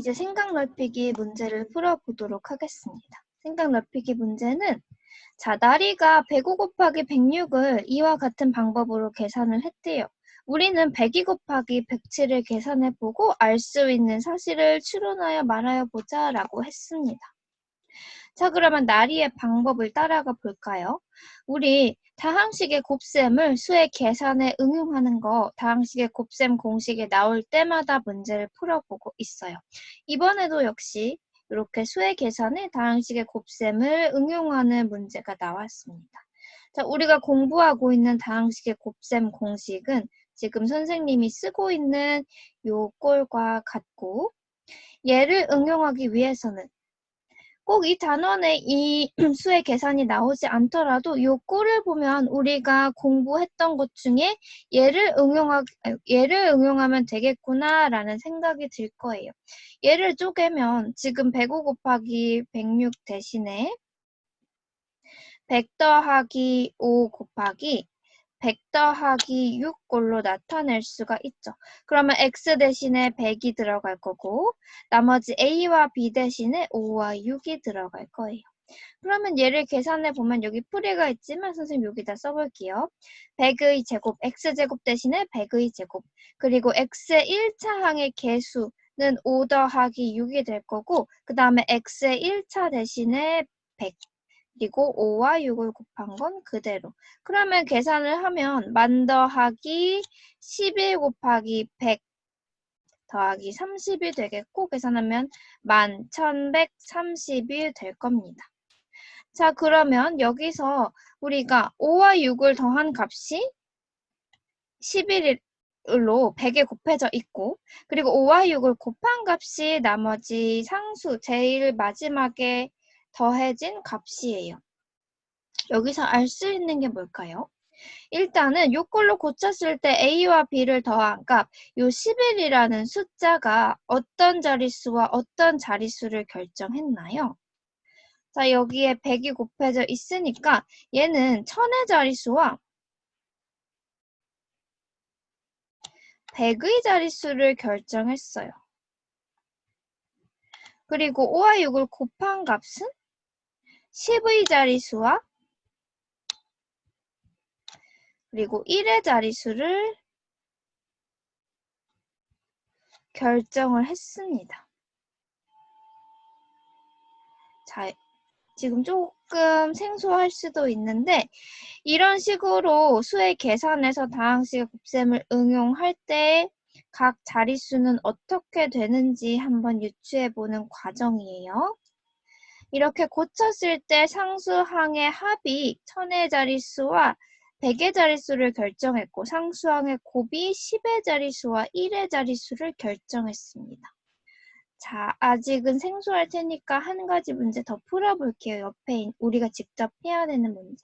이제 생각 넓히기 문제를 풀어보도록 하겠습니다. 생각 넓히기 문제는 자, 나리가 105 곱하기 106을 이와 같은 방법으로 계산을 했대요. 우리는 102 곱하기 107을 계산해보고 알 수 있는 사실을 추론하여 말하여 보자 라고 했습니다. 자, 그러면 나리의 방법을 따라가 볼까요? 우리 다항식의 곱셈을 수의 계산에 응용하는 거 다항식의 곱셈 공식이 나올 때마다 문제를 풀어보고 있어요. 이번에도 역시 이렇게 수의 계산에 다항식의 곱셈을 응용하는 문제가 나왔습니다. 자, 우리가 공부하고 있는 다항식의 곱셈 공식은 지금 선생님이 쓰고 있는 요 꼴과 같고 얘를 응용하기 위해서는 꼭 이 단원에 이 수의 계산이 나오지 않더라도 요 꼴을 보면 우리가 공부했던 것 중에 얘를 응용하 얘를 응용하면 되겠구나라는 생각이 들 거예요. 얘를 쪼개면 지금 105 곱하기 106 대신에 100 더하기 5 곱하기 100 더하기 6꼴로 나타낼 수가 있죠. 그러면 x 대신에 100이 들어갈 거고 나머지 a와 b 대신에 5와 6이 들어갈 거예요. 그러면 얘를 계산해 보면 여기 풀이가 있지만 선생님 여기다 써볼게요. 100의 제곱, x제곱 대신에 100의 제곱 그리고 x의 1차 항의 개수는 5 더하기 6이 될 거고 그 다음에 x의 1차 대신에 100 그리고 5와 6을 곱한 건 그대로. 그러면 계산을 하면 만 더하기 11 곱하기 100 더하기 30이 되겠고 계산하면 만 1130이 될 겁니다. 자 그러면 여기서 우리가 5와 6을 더한 값이 11로 100에 곱해져 있고 그리고 5와 6을 곱한 값이 나머지 상수 제일 마지막에 더해진 값이에요. 여기서 알 수 있는 게 뭘까요? 일단은 요걸로 고쳤을 때 a와 b를 더한 값, 요 11이라는 숫자가 어떤 자릿수와 어떤 자릿수를 결정했나요? 자, 여기에 100이 곱해져 있으니까 얘는 천의 자릿수와 100의 자릿수를 결정했어요. 그리고 5와 6을 곱한 값은 10의 자릿수와 그리고 1의 자릿수를 결정을 했습니다. 자, 지금 조금 생소할 수도 있는데 이런 식으로 수의 계산에서 다항식의 곱셈을 응용할 때 각 자릿수는 어떻게 되는지 한번 유추해 보는 과정이에요. 이렇게 고쳤을 때 상수항의 합이 천의 자릿수와 100의 자릿수를 결정했고 상수항의 곱이 10의 자릿수와 1의 자릿수를 결정했습니다. 자, 아직은 생소할 테니까 한 가지 문제 더 풀어볼게요. 옆에 우리가 직접 해야 되는 문제.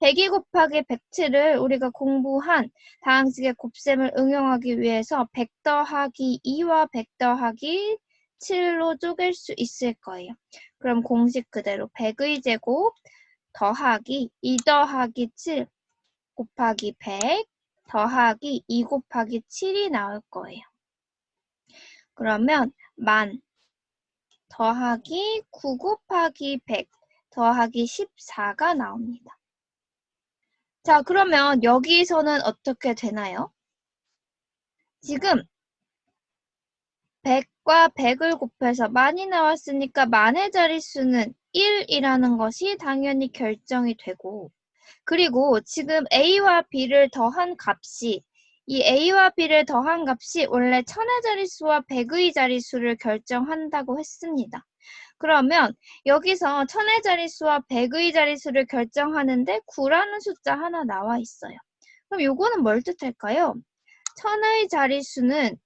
102 곱하기 107을 우리가 공부한 다항식의 곱셈을 응용하기 위해서 100 더하기 2와 100 더하기 7로 쪼갤 수 있을 거예요. 그럼 공식 그대로 100의 제곱 더하기 2 더하기 7 곱하기 100 더하기 2 곱하기 7이 나올 거예요. 그러면 만 더하기 9 곱하기 100 더하기 14가 나옵니다. 자, 그러면 여기서는 어떻게 되나요? 지금 100 과 100을 곱해서 만이 나왔으니까 만의 자릿수는 1이라는 것이 당연히 결정이 되고 그리고 지금 A와 B를 더한 값이 이 A와 B를 더한 값이 원래 천의 자릿수와 백의 자릿수를 결정한다고 했습니다. 그러면 여기서 천의 자릿수와 백의 자릿수를 결정하는데 9라는 숫자 하나 나와 있어요. 그럼 요거는 뭘 뜻할까요? 천의 자릿수는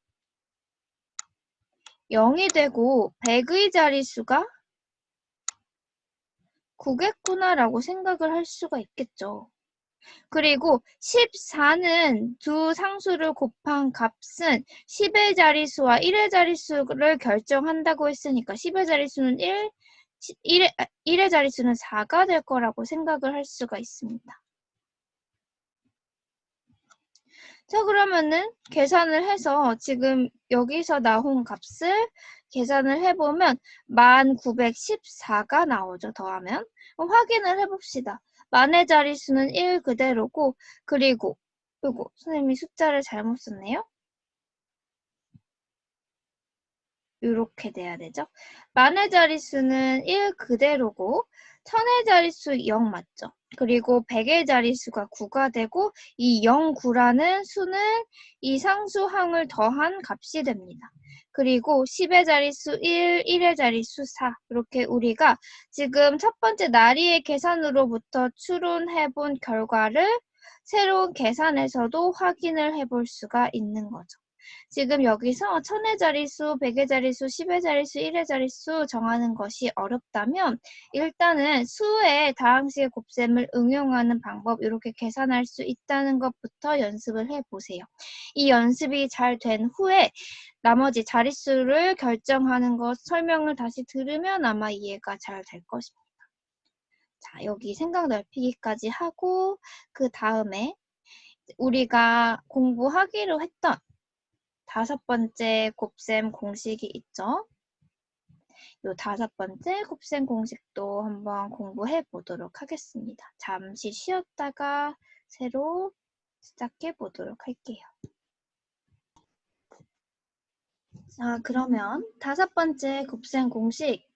0이 되고 백의 자릿수가 9겠구나라고 생각을 할 수가 있겠죠. 그리고 14는 두 상수를 곱한 값은 10의 자릿수와 1의 자릿수를 결정한다고 했으니까 10의 자릿수는 1, 1의, 1의 자릿수는 4가 될 거라고 생각을 할 수가 있습니다. 자, 그러면은 계산을 해서 지금 여기서 나온 값을 계산을 해보면 1914가 나오죠. 더하면. 확인을 해봅시다. 만의 자릿수는 1 그대로고 그리고 요거 선생님이 숫자를 잘못 썼네요. 이렇게 돼야 되죠. 만의 자릿수는 1 그대로고 천의 자릿수 0 맞죠? 그리고 100의 자릿수가 9가 되고 이 0, 9라는 수는 이 상수항을 더한 값이 됩니다. 그리고 10의 자릿수 1, 1의 자릿수 4 이렇게 우리가 지금 첫 번째 나리의 계산으로부터 추론해 본 결과를 새로운 계산에서도 확인을 해볼 수가 있는 거죠. 지금 여기서 천의 자릿수, 백의 자릿수, 십의 자릿수, 일의 자릿수 정하는 것이 어렵다면 일단은 수의 다항식의 곱셈을 응용하는 방법 이렇게 계산할 수 있다는 것부터 연습을 해보세요. 이 연습이 잘 된 후에 나머지 자릿수를 결정하는 것 설명을 다시 들으면 아마 이해가 잘 될 것입니다. 자, 여기 생각 넓히기까지 하고 그 다음에 우리가 공부하기로 했던 다섯 번째 곱셈 공식이 있죠. 요 다섯 번째 곱셈 공식도 한번 공부해 보도록 하겠습니다. 잠시 쉬었다가 새로 시작해 보도록 할게요. 자, 그러면 다섯 번째 곱셈 공식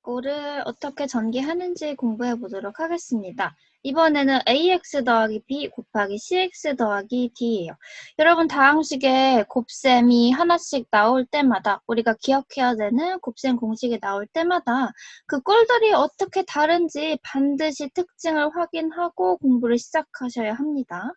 이거를 어떻게 전개하는지 공부해 보도록 하겠습니다. 이번에는 ax 더하기 b 곱하기 cx 더하기 d예요. 여러분 다항식에 곱셈이 하나씩 나올 때마다 우리가 기억해야 되는 곱셈 공식이 나올 때마다 그 꼴들이 어떻게 다른지 반드시 특징을 확인하고 공부를 시작하셔야 합니다.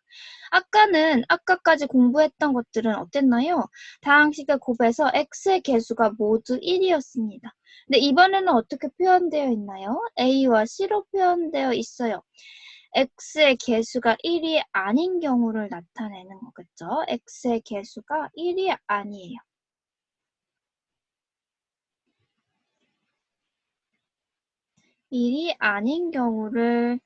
아까는 아까까지 공부했던 것들은 어땠나요? 다항식의 곱에서 x의 개수가 모두 1이었습니다. 근데 이번에는 어떻게 표현되어 있나요? a와 c로 표현되어 있어요. X의 개수가 1이 아닌 경우를 나타내는 거겠죠. x의 개수가 1이 아니에요. 일이 아닌 경우를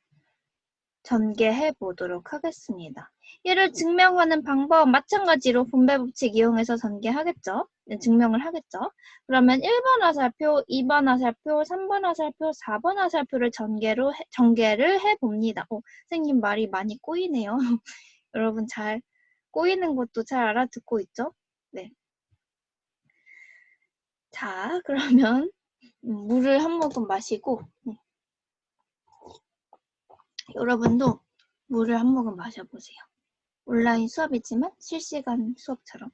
전개해 보도록 하겠습니다. 이를 증명하는 방법 마찬가지로 분배 법칙 이용해서 전개하겠죠. 네, 증명을 하겠죠. 그러면 1번 화살표, 2번 화살표, 3번 화살표, 4번 화살표를 전개로 해, 전개를 해 봅니다. 어, 선생님 말이 많이 꼬이네요. 여러분 잘 꼬이는 것도 잘 알아듣고 있죠? 네. 자, 그러면 물을 한 모금 마시고 네. 여러분도 물을 한 모금 마셔보세요. 온라인 수업이지만 실시간 수업처럼.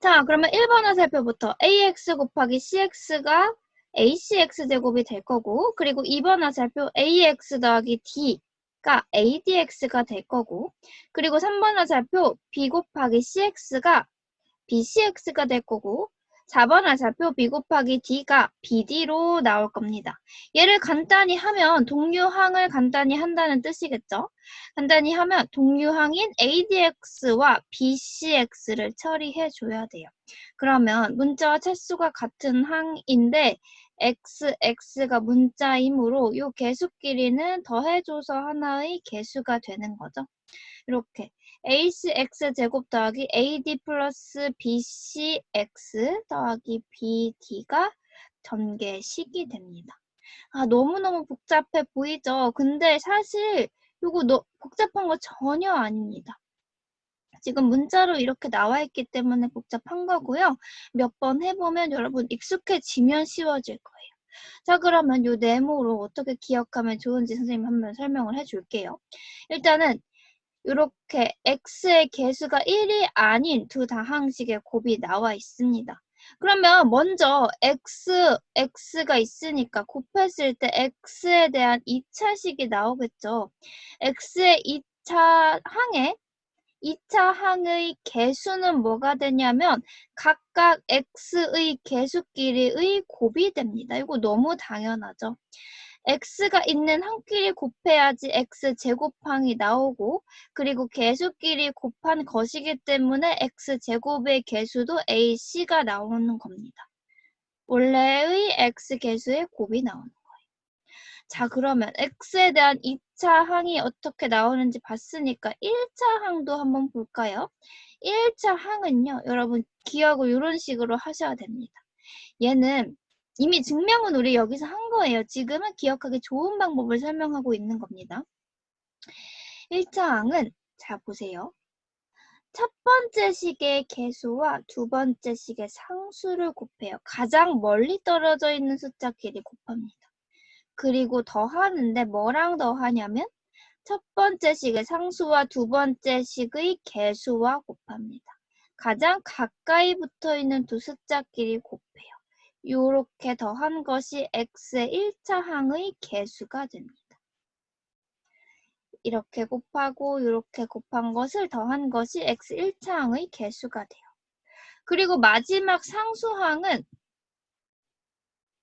자, 그러면 1번 화살표부터 ax 곱하기 cx가 acx 제곱이 될 거고 그리고 2번 화살표 ax 더하기 d가 adx가 될 거고 그리고 3번 화살표 b 곱하기 cx가 bcx가 될 거고 4번 화살표 b 곱하기 d가 bd로 나올 겁니다. 얘를 간단히 하면 동류항을 간단히 한다는 뜻이겠죠. 간단히 하면 동류항인 adx와 bcx를 처리해 줘야 돼요. 그러면 문자와 차수가 같은 항인데 x, x가 문자이므로 이 개수끼리는 더해줘서 하나의 개수가 되는 거죠. 이렇게 ACX 제곱 더하기 AD 플러스 BCX 더하기 BD가 전개식이 됩니다. 아, 너무너무 복잡해 보이죠? 근데 사실 이거 너, 복잡한 거 전혀 아닙니다. 지금 문자로 이렇게 나와 있기 때문에 복잡한 거고요. 몇 번 해보면 여러분 익숙해지면 쉬워질 거예요. 자 그러면 이 네모로 어떻게 기억하면 좋은지 선생님 한번 설명을 해줄게요. 일단은 이렇게 x의 개수가 1이 아닌 두 다항식의 곱이 나와 있습니다. 그러면 먼저 x, x가 있으니까 곱했을 때 x에 대한 2차식이 나오겠죠. x의 2차 항에 2차 항의 개수는 뭐가 되냐면 각각 x의 개수끼리의 곱이 됩니다. 이거 너무 당연하죠. X가 있는 항끼리 곱해야지 x 제곱항이 나오고 그리고 개수끼리 곱한 것이기 때문에 x 제곱의 개수도 ac가 나오는 겁니다. 원래의 x 개수의 곱이 나오는 거예요. 자, 그러면 x에 대한 2차 항이 어떻게 나오는지 봤으니까 1차 항도 한번 볼까요? 1차 항은요, 여러분 기억을 이런 식으로 하셔야 됩니다. 얘는 이미 증명은 우리 여기서 한 거예요. 지금은 기억하기 좋은 방법을 설명하고 있는 겁니다. 1차 항은 자 보세요. 첫 번째 식의 개수와 두 번째 식의 상수를 곱해요. 가장 멀리 떨어져 있는 숫자끼리 곱합니다. 그리고 더하는데 뭐랑 더하냐면 첫 번째 식의 상수와 두 번째 식의 개수와 곱합니다. 가장 가까이 붙어 있는 두 숫자끼리 곱해요. 이렇게 더한 것이 x의 1차 항의 개수가 됩니다. 이렇게 곱하고 이렇게 곱한 것을 더한 것이 x 1차 항의 개수가 돼요. 그리고 마지막 상수항은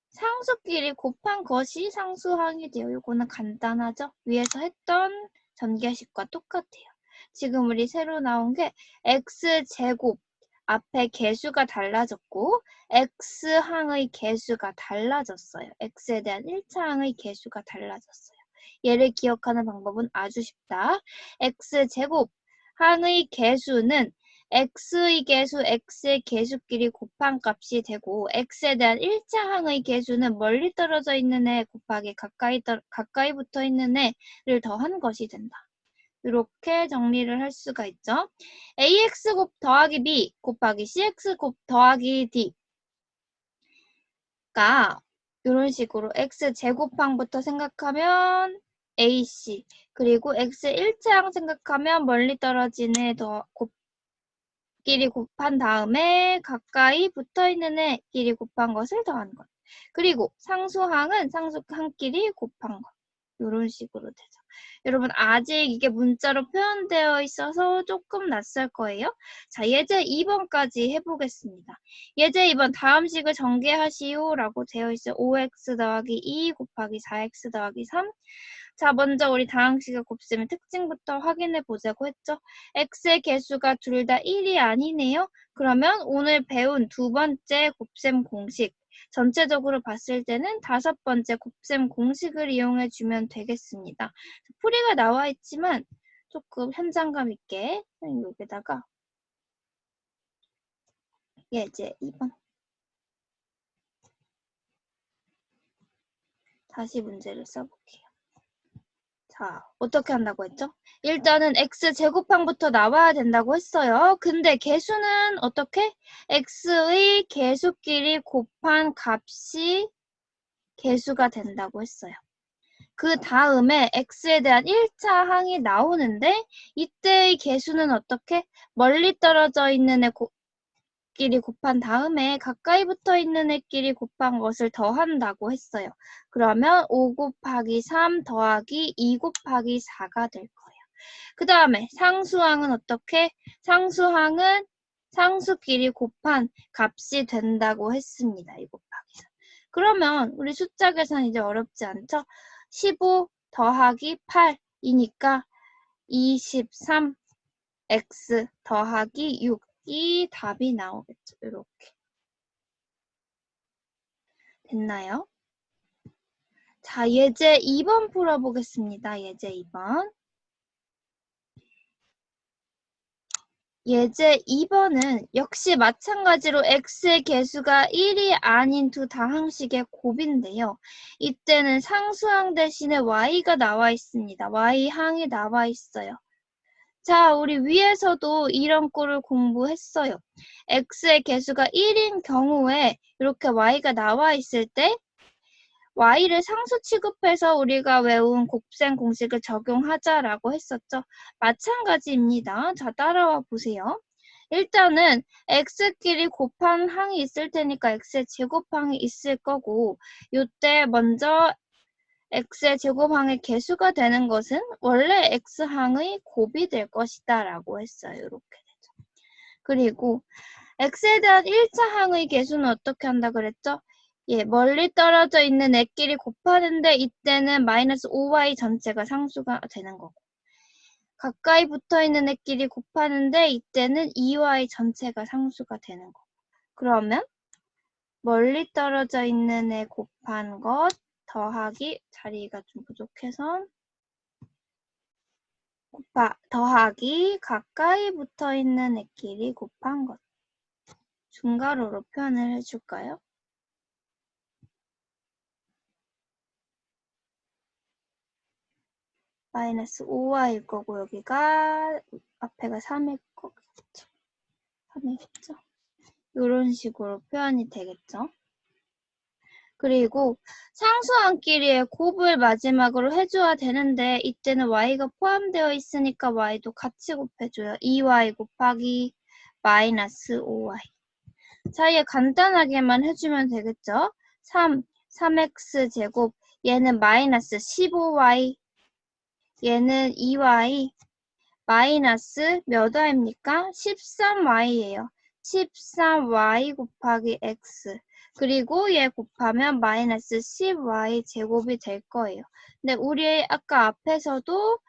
상수끼리 곱한 것이 상수항이 돼요. 이거는 간단하죠? 위에서 했던 전개식과 똑같아요. 지금 우리 새로 나온 게 x제곱 앞에 개수가 달라졌고 x항의 개수가 달라졌어요. x에 대한 1차항의 개수가 달라졌어요. 얘를 기억하는 방법은 아주 쉽다. x제곱 항의 개수는 x의 개수, x의 개수끼리 곱한 값이 되고 x에 대한 1차 항의 개수는 멀리 떨어져 있는 애 곱하기 가까이, 떨, 가까이 붙어 있는 애를 더한 것이 된다. 이렇게 정리를 할 수가 있죠. ax 곱 더하기 b 곱하기 cx 곱 더하기 d가 이런 식으로 x 제곱항부터 생각하면 ac 그리고 x 1차항 생각하면 멀리 떨어진 애더 끼리 곱한 다음에 가까이 붙어있는 애끼리 곱한 것을 더한 것. 그리고 상수항은 상수항끼리 곱한 것. 이런 식으로 되죠. 여러분 아직 이게 문자로 표현되어 있어서 조금 낯설 거예요. 자 예제 2번까지 해보겠습니다. 예제 2번 다음 식을 전개하시오 라고 되어 있어요. 5x 더하기 2 곱하기 4x 더하기 3 자, 먼저 우리 다항식의 곱셈의 특징부터 확인해 보자고 했죠. x의 개수가 둘 다 1이 아니네요. 그러면 오늘 배운 두 번째 곱셈 공식 전체적으로 봤을 때는 다섯 번째 곱셈 공식을 이용해 주면 되겠습니다. 풀이가 나와 있지만 조금 현장감 있게 여기다가 예제 2번 다시 문제를 써볼게요. 자, 어떻게 한다고 했죠? 일단은 x 제곱항부터 나와야 된다고 했어요. 근데 개수는 어떻게? x의 개수끼리 곱한 값이 개수가 된다고 했어요. 그 다음에 x에 대한 1차 항이 나오는데 이때의 개수는 어떻게? 멀리 떨어져 있는 애 끼리 곱한 다음에 가까이 붙어 있는 애끼리 곱한 것을 더한다고 했어요. 그러면 5 곱하기 3 더하기 2 곱하기 4가 될 거예요. 그 다음에 상수항은 어떻게? 상수항은 상수끼리 곱한 값이 된다고 했습니다. 2 곱하기 3. 그러면 우리 숫자 계산 이제 어렵지 않죠? 15 더하기 8이니까 23x 더하기 6 이 답이 나오겠죠. 이렇게. 됐나요? 자, 예제 2번 풀어보겠습니다. 예제 2번. 예제 2번은 역시 마찬가지로 x의 개수가 1이 아닌 두 다항식의 곱인데요. 이때는 상수항 대신에 y가 나와 있습니다. y항이 나와 있어요. 자, 우리 위에서도 이런 꼴을 공부했어요. x의 개수가 1인 경우에 이렇게 y가 나와 있을 때 y를 상수 취급해서 우리가 외운 곱셈 공식을 적용하자라고 했었죠. 마찬가지입니다. 자, 따라와 보세요. 일단은 x끼리 곱한 항이 있을 테니까 x의 제곱항이 있을 거고 이때 먼저 x의 제곱항의 개수가 되는 것은 원래 x항의 곱이 될 것이다 라고 했어요. 이렇게 되죠. 그리고 x에 대한 1차 항의 개수는 어떻게 한다 그랬죠? 예, 멀리 떨어져 있는 애끼리 곱하는데 이때는 마이너스 5y 전체가 상수가 되는 거고 가까이 붙어 있는 애끼리 곱하는데 이때는 2y 전체가 상수가 되는 거고 그러면 멀리 떨어져 있는 애 곱한 것 더하기 자리가 좀 부족해서 곱하, 더하기 가까이 붙어 있는 애끼리 곱한 것. 중괄호로 표현을 해줄까요? 마이너스 5y일 거고 여기가 앞에가 3일 거겠죠. 3이겠죠. 이런 식으로 표현이 되겠죠. 그리고 상수함끼리의 곱을 마지막으로 해줘야 되는데 이때는 y가 포함되어 있으니까 y도 같이 곱해줘요. 2y 곱하기 마이너스 5y. 사이에 간단하게만 해주면 되겠죠. 3, 3x 제곱 얘는 마이너스 15y 얘는 2y 마이너스 몇 y입니까? 13y예요. 13y 곱하기 x 그리고 얘 곱하면 마이너스 10y 제곱이 될 거예요. 근데 우리 아까 앞에서도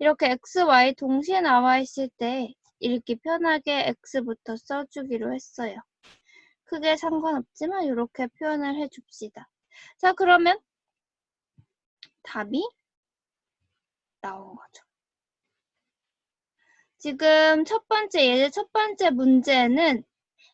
이렇게 x, y 동시에 나와 있을 때 읽기 편하게 x부터 써주기로 했어요. 크게 상관없지만 이렇게 표현을 해줍시다. 자 그러면 답이 나온 거죠. 지금 첫 번째 예제 첫 번째 문제는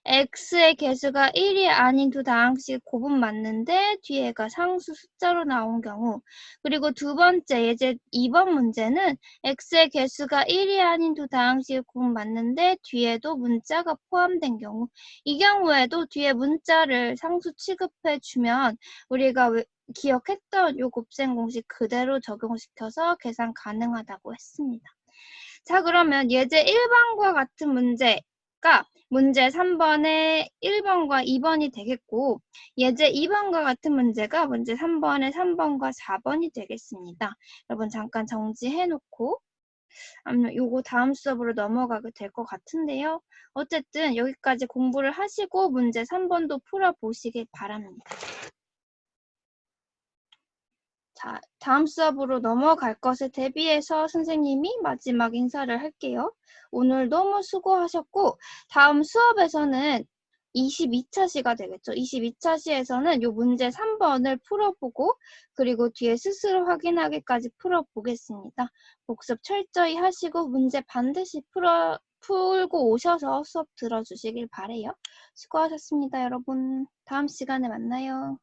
x의 개수가 1이 아닌 두 다항식 곱은 맞는데 뒤에가 상수 숫자로 나온 경우 그리고 두 번째 예제 2번 문제는 x의 개수가 1이 아닌 두 다항식 곱은 맞는데 뒤에도 문자가 포함된 경우 이 경우에도 뒤에 문자를 상수 취급해 주면 우리가 기억했던 요 곱셈 공식 그대로 적용시켜서 계산 가능하다고 했습니다. 자 그러면 예제 1번과 같은 문제 가 문제 3번의 1번과 2번이 되겠고 예제 2번과 같은 문제가 문제 3번의 3번과 4번이 되겠습니다. 여러분 잠깐 정지해 놓고 요거 다음 수업으로 넘어가게 될 것 같은데요. 어쨌든 여기까지 공부를 하시고 문제 3번도 풀어보시길 바랍니다. 자, 다음 수업으로 넘어갈 것에 대비해서 선생님이 마지막 인사를 할게요. 오늘 너무 수고하셨고 다음 수업에서는 22차 시가 되겠죠. 22차 시에서는 이 문제 3번을 풀어보고 그리고 뒤에 스스로 확인하기까지 풀어보겠습니다. 복습 철저히 하시고 문제 반드시 풀어, 풀고 오셔서 수업 들어주시길 바래요. 수고하셨습니다, 여러분. 다음 시간에 만나요.